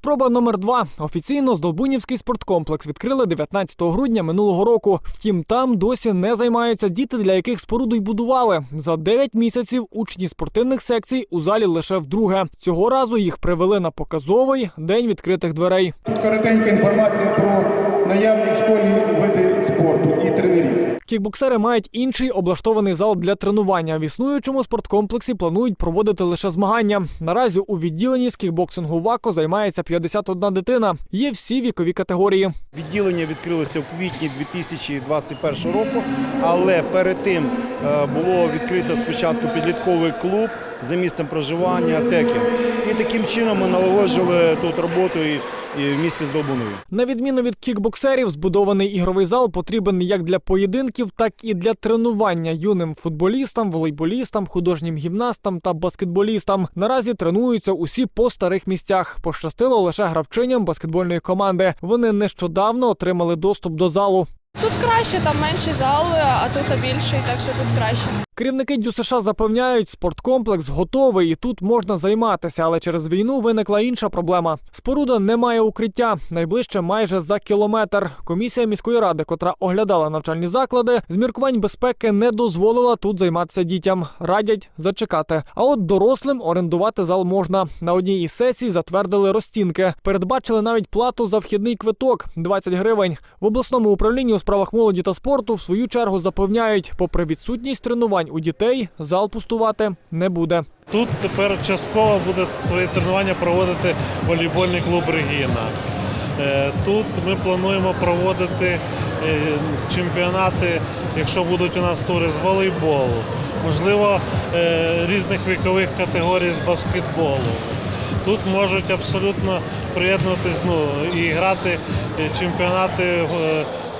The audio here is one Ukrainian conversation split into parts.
Спроба номер два. Офіційно Здолбунівський спорткомплекс відкрили 19 грудня минулого року. Втім, там досі не займаються діти, для яких споруду й будували. За 9 місяців учні спортивних секцій у залі лише вдруге. Цього разу їх привели на показовий день відкритих дверей. Тут коротенька інформація про наявні в школі види спорту і тренерів. Кікбоксери мають інший облаштований зал для тренування. В існуючому спорткомплексі планують проводити лише змагання. Наразі у відділенні з кікбоксингу ВАКО займається 51 дитина. Є всі вікові категорії. Відділення відкрилося в квітні 2021 року, але перед тим е, було відкрито спочатку підлітковий клуб за місцем проживання Теки. І таким чином ми налагоджували тут роботу і, і в місті з Долбуною. На відміну від кікбоксерів, збудований ігровий зал потрібен як для поєдинків, так і для тренування юним футболістам, волейболістам, художнім гімнастам та баскетболістам. Наразі тренуються усі по старих місцях. Пощастило лише гравчиням баскетбольної команди. Вони нещодавно отримали доступ до залу. Тут краще, там менший зал, а тут більший, так що тут краще. Керівники ДЮСШ запевняють, спорткомплекс готовий і тут можна займатися, але через війну виникла інша проблема. Споруда не має укриття. Найближче майже за кілометр. Комісія міської ради, котра оглядала навчальні заклади, з міркувань безпеки не дозволила тут займатися дітям. Радять зачекати. А от дорослим орендувати зал можна. На одній із сесій затвердили розцінки. Передбачили навіть плату за вхідний квиток 20 гривень. В обласному управлінні у справах молоді та спорту в свою чергу запевняють, попри відсутність тренувань у дітей, зал пустувати не буде. Тут тепер частково буде свої тренування проводити волейбольний клуб Регіна. Е, Тут ми плануємо проводити е, чемпіонати, якщо будуть у нас тури з волейболу, можливо, е, різних вікових категорій з баскетболу. Тут можуть абсолютно приєднуватись ну, і грати чемпіонати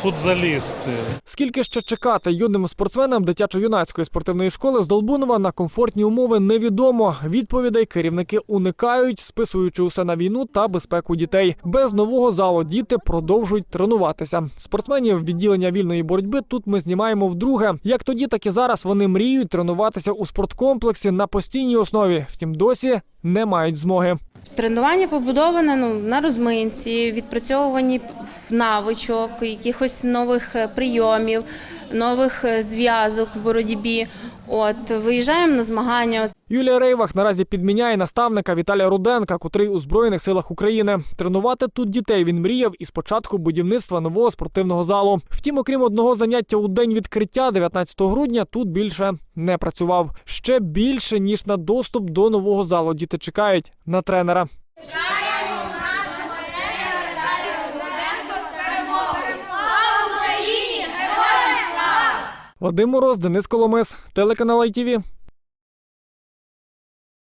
футзалісти. Скільки ще чекати юним спортсменам дитячо-юнацької спортивної школи з Долбунова на комфортні умови невідомо. Відповідей керівники уникають, списуючи усе на війну та безпеку дітей. Без нового залу діти продовжують тренуватися. Спортсменів відділення вільної боротьби тут ми знімаємо вдруге. Як тоді, так і зараз вони мріють тренуватися у спорткомплексі на постійній основі. Втім, досі не мають змоги. Тренування побудоване ну, на розминці, відпрацьовуванні навичок, якихось нових е, прийомів, нових е, зв'язок в боротьбі. От виїжджаємо на змагання. Юлія Рейвах наразі підміняє наставника Віталія Руденка, котрий у збройних силах України. Тренувати тут дітей він мріяв із початку будівництва нового спортивного залу. Втім, окрім одного заняття у день відкриття, 19 грудня, тут більше не працював. Ще більше ніж на доступ до нового залу. Діти чекають на тренера. Вадим Мороз, Денис Коломис, телеканал ITV.